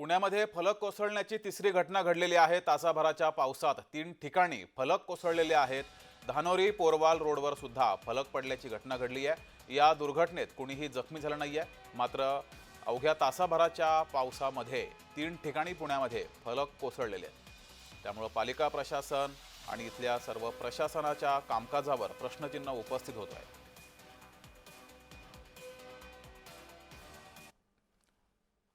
पुण्यामध्ये फलक कोसळण्याची तिसरी घटना घडलेली आहे. तासाभराच्या पावसात तीन ठिकाणी फलक कोसळलेले आहेत. धानोरी पोरवाल रोडवर सुद्धा फलक पडल्याची घटना घडली आहे. या दुर्घटनेत कुणीही जखमी झालं नाही आहे मात्र अवघ्या तासाभराच्या पावसामध्ये तीन ठिकाणी पुण्यामध्ये फलक कोसळलेले आहेत. त्यामुळं पालिका प्रशासन आणि इथल्या सर्व प्रशासनाच्या कामकाजावर प्रश्नचिन्ह उपस्थित होत आहे.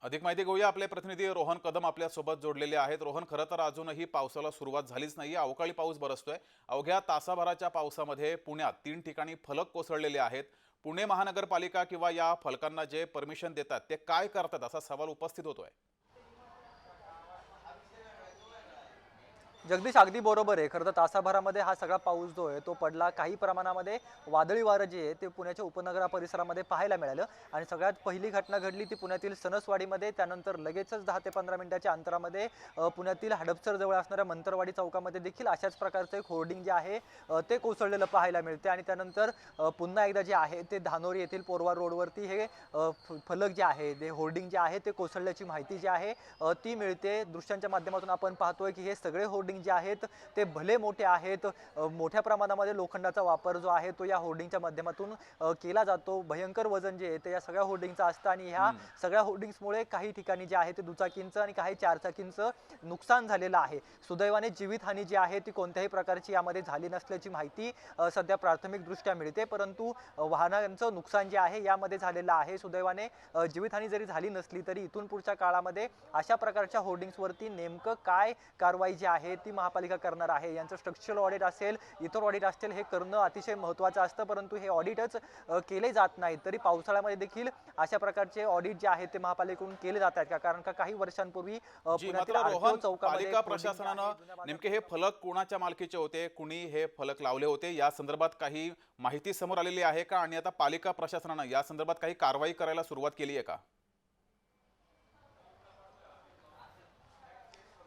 अधिक माहिती घेऊया. आपले प्रतिनिधी रोहन कदम आपल्यासोबत जोडलेले आहेत. रोहन खरं तर अजूनही पावसाला सुरुवात झालीच नाही अवकाळी पाऊस बरसतोय. अवघ्या तासाभराच्या पावसामध्ये पुण्यात तीन ठिकाणी फलक कोसळलेले आहेत. पुणे महानगरपालिका किंवा या फलकांना जे परमिशन देतात ते काय करतात असा सवाल उपस्थित होतोय. जगदीश अगदी बरोबर आहे. खरं तर तासाभरामध्ये हा सगळा पाऊस जो आहे तो पडला. काही प्रमाणामध्ये वादळी वारं जे आहे ते पुण्याच्या उपनगरा परिसरामध्ये पाहायला मिळालं. आणि सगळ्यात पहिली घटना घडली ती पुण्यातील सणसवाडीमध्ये. त्यानंतर लगेचच दहा ते पंधरा मिनिटाच्या अंतरामध्ये पुण्यातील हडपसर जवळ असणाऱ्या मंतरवाडी चौकामध्ये देखील अशाच प्रकारचं एक होर्डिंग जे आहे ते कोसळलेलं पाहायला मिळते आणि त्यानंतर पुन्हा एकदा जे आहे ते धानोरी येथील पोरवा रोडवरती हे फ- फलक जे आहे ते होर्डिंग जे आहे ते कोसळल्याची माहिती जी आहे ती मिळते. दृश्यांच्या माध्यमातून आपण पाहतोय की हे सगळे होर्डिंग जे आहेत ते भले मोठे आहेत मोठ्या प्रमाणामध्ये लोखंडाचा वापर जो आहे तो या होर्डिंगच्या माध्यमातून केला जातो. भयंकर वजन जे आहे ते या सगळ्या होर्डिंगचं असतं आणि ह्या सगळ्या होर्डिंग्समुळे काही ठिकाणी जे आहे ते दुचाकींचं आणि काही चारचाकींचं नुकसान झालेलं आहे. सुदैवाने जीवितहानी जी आहे ती कोणत्याही प्रकारची यामध्ये झाली नसल्याची माहिती सध्या प्राथमिकदृष्ट्या मिळते. परंतु वाहनांचं नुकसान जे आहे यामध्ये झालेलं आहे. सुदैवाने जीवितहानी जरी झाली नसली तरी इथून पुढच्या काळामध्ये अशा प्रकारच्या होर्डिंग्सवरती नेमकं काय कारवाई जी आहे ती महापालिका करणार आहे. यांचं स्ट्रक्चरल ऑडिट असेल इतर ऑडिट असतील हे करणं अतिशय महत्त्वाचं असतं परंतु हे ऑडिटच केले जात नाहीत. तरी पावसाळ्यामध्ये देखील अशा प्रकारचे ऑडिट जे आहेत ते महापालिकेकडून केले जात आहेत. का कारण का काही वर्षांपूर्वी पालिका प्रशासनानं नेमके हे फलक कोणाच्या मालकीचे होते? कुणी हे फलक लावले होते? या संदर्भात काही माहिती समोर आलेली आहे का? आणि आता पालिका प्रशासनानं या संदर्भात काही कारवाई करायला सुरुवात केली आहे का?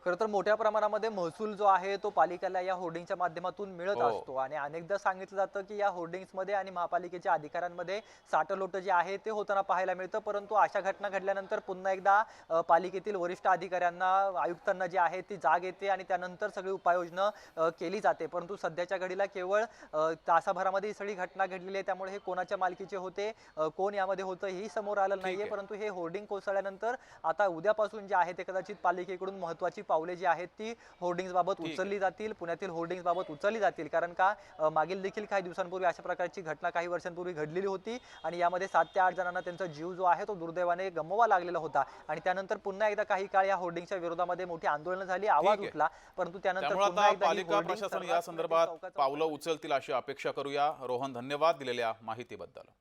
खरं तर मोठ्या प्रमाणामध्ये महसूल जो आहे तो पालिकेला या होर्डिंगच्या माध्यमातून मिळत हो. असतो. आणि अनेकदा सांगितलं जातं की या होर्डिंग्समध्ये आणि महापालिकेच्या अधिकाऱ्यांमध्ये साठलोट जे आहे ते होताना पाहायला मिळतं. परंतु अशा घटना घडल्यानंतर पुन्हा एकदा पालिकेतील वरिष्ठ अधिकाऱ्यांना आयुक्तांना जे आहे ती जाग येते आणि त्यानंतर सगळी उपाययोजना केली जाते. परंतु सध्याच्या घडीला केवळ तासाभरामध्ये ही सगळी घटना घडलेली आहे. त्यामुळे हे कोणाच्या मालकीचे होते कोण यामध्ये होतं हेही समोर आलं नाहीये. परंतु हे होर्डिंग कोसळल्यानंतर आता उद्यापासून जे आहे ते कदाचित पालिकेकडून महत्वाची पावले जी आहेत ती होर्डिंग्स बाबत ठीक आहे. उचलली जातील पुण्यातील होर्डिंग्स बाबत उचलली जातील. कारण का मागील देखील काही दिवसांपूर्वी अशा प्रकारची घटना काही वर्षांपूर्वी घडलेली होती आणि यामध्ये सात ते आठ जणांना त्यांचा जीव जो आहे तो दुर्दैवाने गमवावा लागलेला होता. आणि त्यानंतर पुन्हा एकदा काही काळ या होर्डिंगच्या विरोधामध्ये मोठी आंदोलनं झाली आवाज. उठला. परंतु त्यानंतर पालिका प्रशासन या संदर्भात पावलं उचलतील अशी अपेक्षा करूया. रोहन धन्यवाद दिलेल्या माहितीबद्दल.